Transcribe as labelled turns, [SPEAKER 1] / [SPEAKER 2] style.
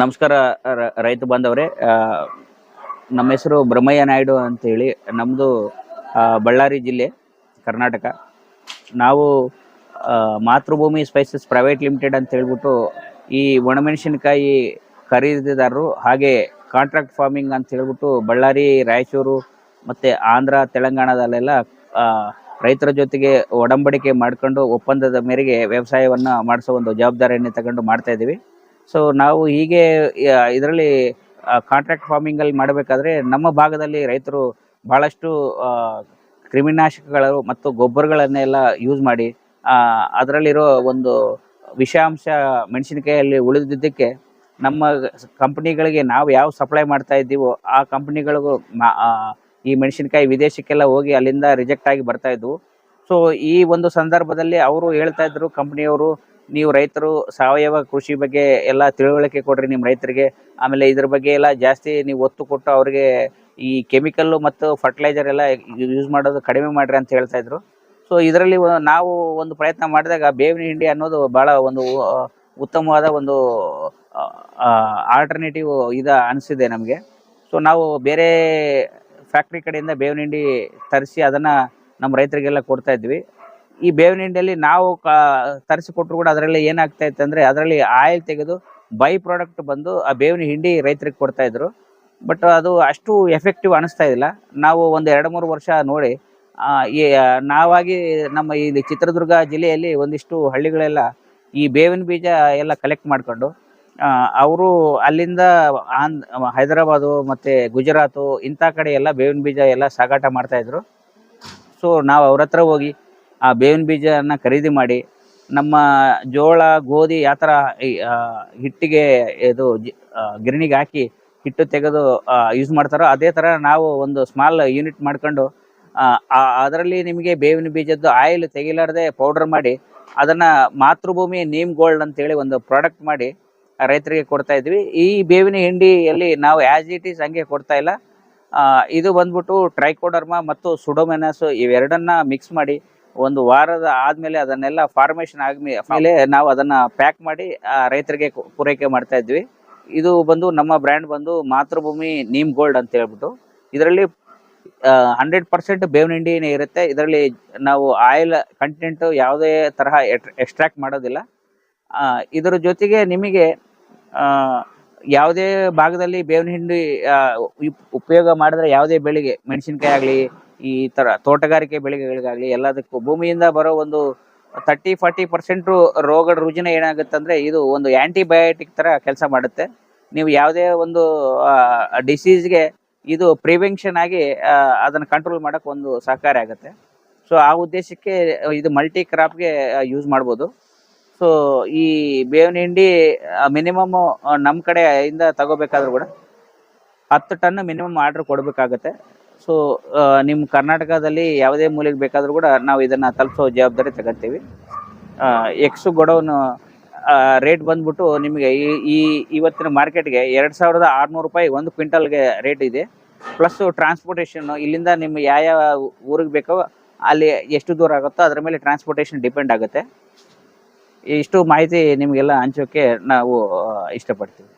[SPEAKER 1] ನಮಸ್ಕಾರ ರೈತ ಬಾಂಧವರೇ. ನಮ್ಮ ಹೆಸರು ಬ್ರಹ್ಮಯ್ಯ ನಾಯ್ಡು ಅಂತೇಳಿ. ನಮ್ಮದು ಬಳ್ಳಾರಿ ಜಿಲ್ಲೆ, ಕರ್ನಾಟಕ. ನಾವು ಮಾತೃಭೂಮಿ ಸ್ಪೈಸಸ್ ಪ್ರೈವೇಟ್ ಲಿಮಿಟೆಡ್ ಅಂತ ಹೇಳ್ಬಿಟ್ಟು ಈ ಒಣಮೆಣಸಿನಕಾಯಿ ಖರೀದಿದಾರರು ಹಾಗೆ ಕಾಂಟ್ರಾಕ್ಟ್ ಫಾರ್ಮಿಂಗ್ ಅಂತ ಹೇಳ್ಬಿಟ್ಟು ಬಳ್ಳಾರಿ, ರಾಯಚೂರು ಮತ್ತು ಆಂಧ್ರ, ತೆಲಂಗಾಣದಲ್ಲೆಲ್ಲ ರೈತರ ಜೊತೆಗೆ ಒಡಂಬಡಿಕೆ ಮಾಡ್ಕೊಂಡು ಒಪ್ಪಂದದ ಮೇರೆಗೆ ವ್ಯವಸಾಯವನ್ನು ಮಾಡಿಸೋ ಒಂದು ಜವಾಬ್ದಾರಿಯನ್ನು ತಗೊಂಡು ಮಾಡ್ತಾ ಇದ್ದೀವಿ. ಸೊ ನಾವು ಹೀಗೆ ಇದರಲ್ಲಿ ಕಾಂಟ್ರಾಕ್ಟ್ ಫಾರ್ಮಿಂಗಲ್ಲಿ ಮಾಡಬೇಕಾದ್ರೆ ನಮ್ಮ ಭಾಗದಲ್ಲಿ ರೈತರು ಬಹಳಷ್ಟು ಕ್ರಿಮಿನಾಶಕಗಳು ಮತ್ತು ಗೊಬ್ಬರಗಳನ್ನೆಲ್ಲ ಯೂಸ್ ಮಾಡಿ ಅದರಲ್ಲಿರೋ ಒಂದು ವಿಷಾಂಶ ಮೆಣಸಿನಕಾಯಲ್ಲಿ ಉಳಿದಿದ್ದಕ್ಕೆ ನಮ್ಮ ಕಂಪ್ನಿಗಳಿಗೆ ನಾವು ಯಾವ ಸಪ್ಲೈ ಮಾಡ್ತಾ ಇದ್ದೀವೋ ಆ ಕಂಪ್ನಿಗಳಿಗೂ ಈ ಮೆಣಸಿನಕಾಯಿ ವಿದೇಶಕ್ಕೆಲ್ಲ ಹೋಗಿ ಅಲ್ಲಿಂದ ರಿಜೆಕ್ಟ್ ಆಗಿ ಬರ್ತಾ ಇದ್ವು. ಸೊ ಈ ಒಂದು ಸಂದರ್ಭದಲ್ಲಿ ಅವರು ಹೇಳ್ತಾ ಇದ್ರು ಕಂಪ್ನಿಯವರು ನೀವು ರೈತರು ಸಾವಯವ ಕೃಷಿ ಬಗ್ಗೆ ಎಲ್ಲ ತಿಳುವಳಿಕೆ ಕೊಡ್ರಿ ನಿಮ್ಮ ರೈತರಿಗೆ. ಆಮೇಲೆ ಇದ್ರ ಬಗ್ಗೆ ಎಲ್ಲ ಜಾಸ್ತಿ ನೀವು ಒತ್ತು ಕೊಟ್ಟು ಅವ್ರಿಗೆ ಈ ಕೆಮಿಕಲ್ಲು ಮತ್ತು ಫರ್ಟಿಲೈಸರ್ ಎಲ್ಲ ಯೂಸ್ ಮಾಡೋದು ಕಡಿಮೆ ಮಾಡ್ರಿ ಅಂತ ಹೇಳ್ತಾ ಇದ್ರು. ಸೊ ಇದರಲ್ಲಿ ನಾವು ಒಂದು ಪ್ರಯತ್ನ ಮಾಡಿದಾಗ ಬೇವಿನ ಹಿಂಡಿ ಅನ್ನೋದು ಬಹಳ ಒಂದು ಉತ್ತಮವಾದ ಒಂದು ಆಲ್ಟರ್ನೇಟಿವ್ ಇದ ಅನಿಸಿದೆ ನಮಗೆ. ಸೊ ನಾವು ಬೇರೆ ಫ್ಯಾಕ್ಟ್ರಿ ಕಡೆಯಿಂದ ಬೇವಿನ ಹಿಂಡಿ ತರಿಸಿ ಅದನ್ನು ನಮ್ಮ ರೈತರಿಗೆಲ್ಲ ಕೊಡ್ತಾ ಇದ್ವಿ. ಈ ಬೇವಿನ ಹಿಂಡಿಯಲ್ಲಿ ನಾವು ಕಾ ತರಿಸಿ ಕೊಟ್ಟರು ಕೂಡ ಅದರಲ್ಲಿ ಏನಾಗ್ತಾ ಇತ್ತು ಅಂದರೆ ಅದರಲ್ಲಿ ಆಯಿಲ್ ತೆಗೆದು ಬೈ ಪ್ರಾಡಕ್ಟ್ ಬಂದು ಆ ಬೇವಿನ ಹಿಂಡಿ ರೈತರಿಗೆ ಕೊಡ್ತಾ ಇದ್ರು. ಬಟ್ ಅದು ಅಷ್ಟು ಎಫೆಕ್ಟಿವ್ ಅನಿಸ್ತಾ ಇಲ್ಲ ನಾವು ಒಂದು ಎರಡು ಮೂರು ವರ್ಷ ನೋಡಿ ಈ ನಾವಾಗಿ ನಮ್ಮ ಇಲ್ಲಿ ಚಿತ್ರದುರ್ಗ ಜಿಲ್ಲೆಯಲ್ಲಿ ಒಂದಿಷ್ಟು ಹಳ್ಳಿಗಳೆಲ್ಲ ಈ ಬೇವಿನ ಬೀಜ ಎಲ್ಲ ಕಲೆಕ್ಟ್ ಮಾಡ್ಕೊಂಡು ಅವರು ಅಲ್ಲಿಂದ ಆಂದ್ ಹೈದರಾಬಾದು ಮತ್ತು ಗುಜರಾತು ಇಂಥ ಕಡೆ ಎಲ್ಲ ಬೇವಿನ ಬೀಜ ಎಲ್ಲ ಸಾಗಾಟ ಮಾಡ್ತಾಯಿದ್ರು ಸೊ ನಾವು ಅವ್ರ ಹತ್ರ ಹೋಗಿ ಆ ಬೇವಿನ ಬೀಜನ ಖರೀದಿ ಮಾಡಿ ನಮ್ಮ ಜೋಳ, ಗೋಧಿ ಯಾವ ಥರ ಹಿಟ್ಟಿಗೆ ಇದು ಗಿರಣಿಗೆ ಹಾಕಿ ಹಿಟ್ಟು ತೆಗೆದು ಯೂಸ್ ಮಾಡ್ತಾರೋ ಅದೇ ಥರ ನಾವು ಒಂದು ಸ್ಮಾಲ್ ಯೂನಿಟ್ ಮಾಡ್ಕೊಂಡು ಅದರಲ್ಲಿ ನಿಮಗೆ ಬೇವಿನ ಬೀಜದ್ದು ಆಯಿಲ್ ತೆಗಿಲಾರದೆ ಪೌಡರ್ ಮಾಡಿ ಅದನ್ನ ಮಾತೃಭೂಮಿ ನೀಮ್ ಗೋಲ್ಡ್ ಅಂತೇಳಿ ಒಂದು ಪ್ರಾಡಕ್ಟ್ ಮಾಡಿ ರೈತರಿಗೆ ಕೊಡ್ತಾ ಇದ್ವಿ. ಈ ಬೇವಿನ ಹಿಂಡಿಯಲ್ಲಿ ನಾವು ಆ್ಯಸ್ ಇಟ್ ಈಸ್ ಹಂಗೆ ಕೊಡ್ತಾ ಇಲ್ಲ. ಇದು ಬಂದ್ಬಿಟ್ಟು ಟ್ರೈಕೋಡರ್ಮಾ ಮತ್ತು ಸುಡೋಮೆನಸ್ ಇವೆರಡನ್ನ ಮಿಕ್ಸ್ ಮಾಡಿ ಒಂದು ವಾರದ ಆದ್ಮೇಲೆ ಅದನ್ನೆಲ್ಲ ಫಾರ್ಮೇಶನ್ ಆದ್ಮೇಲೆ ನಾವು ಅದನ್ನ ಪ್ಯಾಕ್ ಮಾಡಿ ರೈತರಿಗೆ ಪೂರೈಕೆ ಮಾಡ್ತಾ ಇದ್ವಿ. ಇದು ಬಂದು ನಮ್ಮ ಬ್ರ್ಯಾಂಡ್ ಬಂದು ಮಾತೃಭೂಮಿ ನೀಮ್ ಗೋಲ್ಡ್ ಅಂತ ಹೇಳ್ಬಿಟ್ಟು, ಇದರಲ್ಲಿ ಹಂಡ್ರೆಡ್ ಪರ್ಸೆಂಟ್ ಬೇವಿನ ಹಿಂಡಿನೇ ಇರುತ್ತೆ. ಇದರಲ್ಲಿ ನಾವು ಆಯಿಲ್ ಕಂಟೆಂಟ್ ಯಾವುದೇ ತರಹ ಎಕ್ಸ್ಟ್ರಾಕ್ಟ್ ಮಾಡೋದಿಲ್ಲ. ಇದರ ಜೊತೆಗೆ ನಿಮಗೆ ಯಾವುದೇ ಭಾಗದಲ್ಲಿ ಬೇವಿನ ಹಿಂಡಿ ಉಪಯೋಗ ಮಾಡಿದ್ರೆ ಯಾವುದೇ ಬೆಳೆಗೆ, ಮೆಣಸಿನಕಾಯಿ ಆಗಲಿ ಈ ತರ ತೋಟಗಾರಿಕೆ ಬೆಳೆಗಳಿಗಾಗಲಿ ಎಲ್ಲದಕ್ಕೂ ಭೂಮಿಯಿಂದ ಬರೋ ಒಂದು ತರ್ಟಿ ಫಾರ್ಟಿ ಪರ್ಸೆಂಟ್ ರೋಗ ರುಜಿನ ಏನಾಗುತ್ತೆ ಇದು ಒಂದು ಆಂಟಿಬಯೋಟಿಕ್ ತರ ಕೆಲಸ ಮಾಡುತ್ತೆ. ನೀವು ಯಾವುದೇ ಒಂದು ಡಿಸೀಸ್ಗೆ ಇದು ಪ್ರಿವೆನ್ಷನ್ ಆಗಿ ಅದನ್ನ ಕಂಟ್ರೋಲ್ ಮಾಡೋಕೆ ಒಂದು ಸಹಕಾರಿ ಆಗುತ್ತೆ. ಸೊ ಆ ಉದ್ದೇಶಕ್ಕೆ ಇದು ಮಲ್ಟಿ ಕ್ರಾಪ್ಗೆ ಯೂಸ್ ಮಾಡ್ಬೋದು. ಸೊ ಈ ಬೇವಿನ ಹಿಂಡಿ ಮಿನಿಮಮ್ ನಮ್ಮ ಕಡೆಯಿಂದ ತಗೋಬೇಕಾದ್ರೂ ಕೂಡ ಹತ್ತು ಟನ್ ಮಿನಿಮಮ್ ಆರ್ಡರ್ ಕೊಡಬೇಕಾಗತ್ತೆ. ಸೊ ನಿಮ್ಮ ಕರ್ನಾಟಕದಲ್ಲಿ ಯಾವುದೇ ಮೂಲೆಗೆ ಬೇಕಾದರೂ ಕೂಡ ನಾವು ಇದನ್ನು ತಲುಪಿಸೋ ಜವಾಬ್ದಾರಿ ತಗೋತೀವಿ. ಎಕ್ಸು ಗೊಡೌನ್ ರೇಟ್ ಬಂದ್ಬಿಟ್ಟು ನಿಮಗೆ ಈ ಈ ಇವತ್ತಿನ ಮಾರ್ಕೆಟ್ಗೆ ಎರಡು ಸಾವಿರದ ಆರುನೂರು ರೂಪಾಯಿ ಒಂದು ಕ್ವಿಂಟಲ್ಗೆ ರೇಟ್ ಇದೆ. ಪ್ಲಸ್ಸು ಟ್ರಾನ್ಸ್ಪೋರ್ಟೇಷನ್ನು ಇಲ್ಲಿಂದ ನಿಮ್ಮ ಯಾವ ಯಾವ ಊರಿಗೆ ಬೇಕೋ ಅಲ್ಲಿ ಎಷ್ಟು ದೂರ ಆಗುತ್ತೋ ಅದರ ಮೇಲೆ ಟ್ರಾನ್ಸ್ಪೋರ್ಟೇಷನ್ ಡಿಪೆಂಡ್ ಆಗುತ್ತೆ. ಇಷ್ಟು ಮಾಹಿತಿ ನಿಮಗೆಲ್ಲ ಹಂಚೋಕ್ಕೆ ನಾವು ಇಷ್ಟಪಡ್ತೀವಿ.